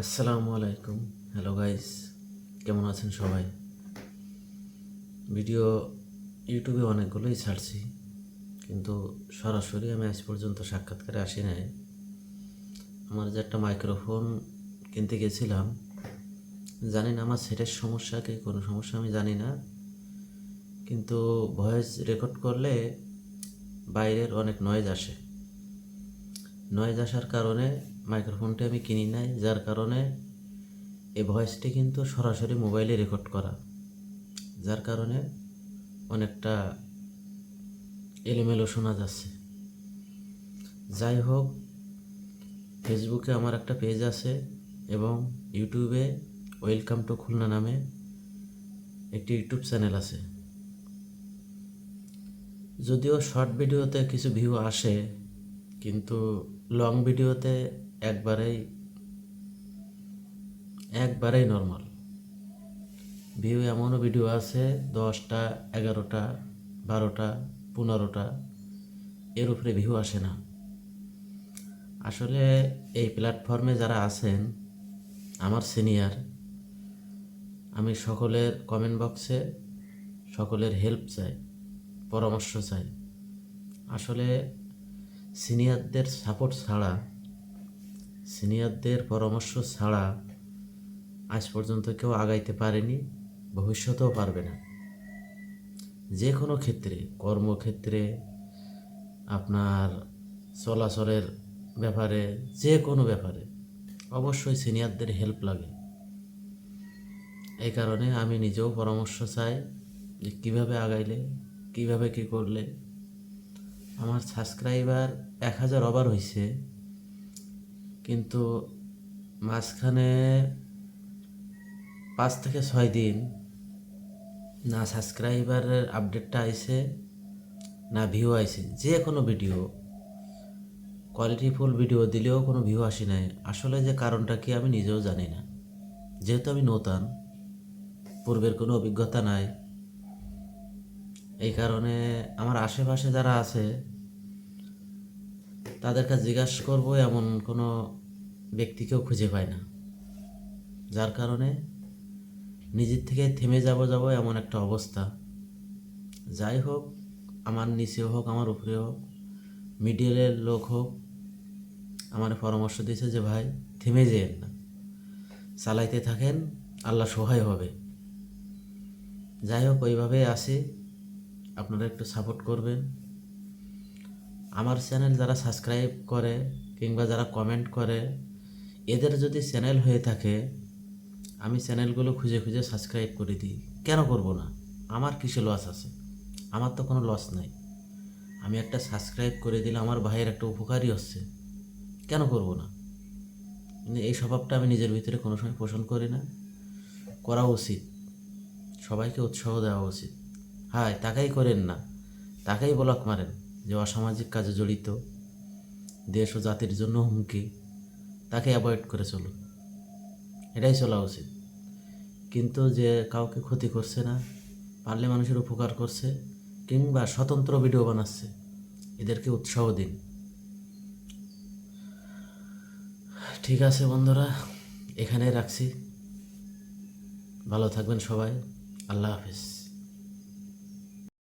আসসালামু আলাইকুম। Hello guys কেমন আছেন সবাই? ভিডিও ইউটিউবে অনেকগুলোই ছাড়ছি, কিন্তু সরাসরি আমি আজ পর্যন্ত সাক্ষাৎকারে আসি নাই। আমার যে একটা মাইক্রোফোন কিনতে গেছিলাম, জানি না আমার সেটের সমস্যা কি, কোনো সমস্যা আমি জানি না, কিন্তু ভয়েস রেকর্ড করলে বাইরের অনেক নয়েজ আসে। নয়েজ আসার কারণে মাইক্রোফোনটি আমি কিনি নাই, যার কারণে এই ভয়েসটি কিন্তু সরাসরি মোবাইলে রেকর্ড করা। যার কারণে অনেকটা এলোমেলো শোনা যাচ্ছে। যাই হোক ফেসবুকে আমার একটা পেজ আছে এবং ইউটিউবে ওয়েলকাম টু খুলনা নামে একটি ইউটিউব চ্যানেল আছে। যদিও শর্ট ভিডিওতে কিছু ভিউ আসে কিন্তু লং ভিডিওতে একবারেই একবারেই নর্মাল ভিউ এমনও ভিডিও আছে, দশটা, এগারোটা, বারোটা, পনেরোটা, এর উপরে ভিউ আসে না। আসলে এই প্ল্যাটফর্মে যারা আছেন, আমার সিনিয়র আমি সকলের কমেন্ট বক্সে সকলের হেল্প চাই, পরামর্শ চাই। আসলে সিনিয়রদের সাপোর্ট ছাড়া, সিনিয়রদের পরামর্শ ছাড়া আজ পর্যন্ত কেউ আগাইতে পারেনি, ভবিষ্যতেও পারবে না। যে কোনো ক্ষেত্রে, কর্মক্ষেত্রে, আপনার চলাচলের ব্যাপারে, যে কোনো ব্যাপারে অবশ্যই সিনিয়রদের হেল্প লাগে। এই কারণে আমি নিজেও পরামর্শ চাই যে কীভাবে আগাইলে, কীভাবে কী করলে আমার সাবস্ক্রাইবার এক হাজার ওভার হয়েছে কিন্তু মাঝখানে পাঁচ থেকে ছয় দিন না সাবস্ক্রাইবারের আপডেটটা আইছে, না ভিউ আইছে। যে কোনো ভিডিও কোয়ালিটিফুল ভিডিও দিলেও কোনো ভিউ আসে নাই। আসলে যে কারণটা কি আমি নিজেও জানি না। যেহেতু আমি নতুন, পূর্বের কোনো অভিজ্ঞতা নাই। এই কারণে আমার আশেপাশে যারা আছে তাদের কাছে জিজ্ঞাসা করব, এমন কোনো ব্যক্তিকেও খুঁজে পায় না। যার কারণে নিজের থেকে থেমে যাব যাব এমন একটা অবস্থা। যাই হোক, আমার নিচে হোক, আমার উপরে হোক মিডিলের লোক হোক, আমার পরামর্শ দিয়েছে যে, ভাই, থেমে যেন না। চালাইতে থাকেন, আল্লাহ সহায় হবে। যাই হোক ওইভাবে আসি আপনারা একটু সাপোর্ট করবেন। আমার চ্যানেল যারা সাবস্ক্রাইব করে কিংবা যারা কমেন্ট করে, এদের যদি চ্যানেল হয়ে থাকে, আমি চ্যানেলগুলো খুঁজে খুঁজে সাবস্ক্রাইব করে দিই। কেন করব না? আমার কিসে লস আছে? আমার তো কোনো লস নাই। আমি একটা সাবস্ক্রাইব করে দিলে আমার ভাইয়ের একটা উপকারই হচ্ছে। কেন করব না? কিন্তু এই স্বভাবটা আমি নিজের ভিতরে কোনো সময় পোষণ করি না। করা উচিত। সবাইকে উৎসাহ দেওয়া উচিত। হ্যাঁ তাকাই করেন না। তাকেই ব্লক মারেন। যে অসামাজিক কাজে জড়িত, দেশ ও জাতির জন্য হুমকি, তাকে অ্যাভয়েড করে চলুন। এটাই চলা উচিত। কিন্তু যে কাউকে ক্ষতি করছে না, পারলে মানুষের উপকার করছে, কিংবা স্বতন্ত্র ভিডিও বানাচ্ছে, এদেরকে উৎসাহ দিন। ঠিক আছে বন্ধুরা এখানে রাখছি। ভালো থাকবেন সবাই। আল্লাহ হাফিজ।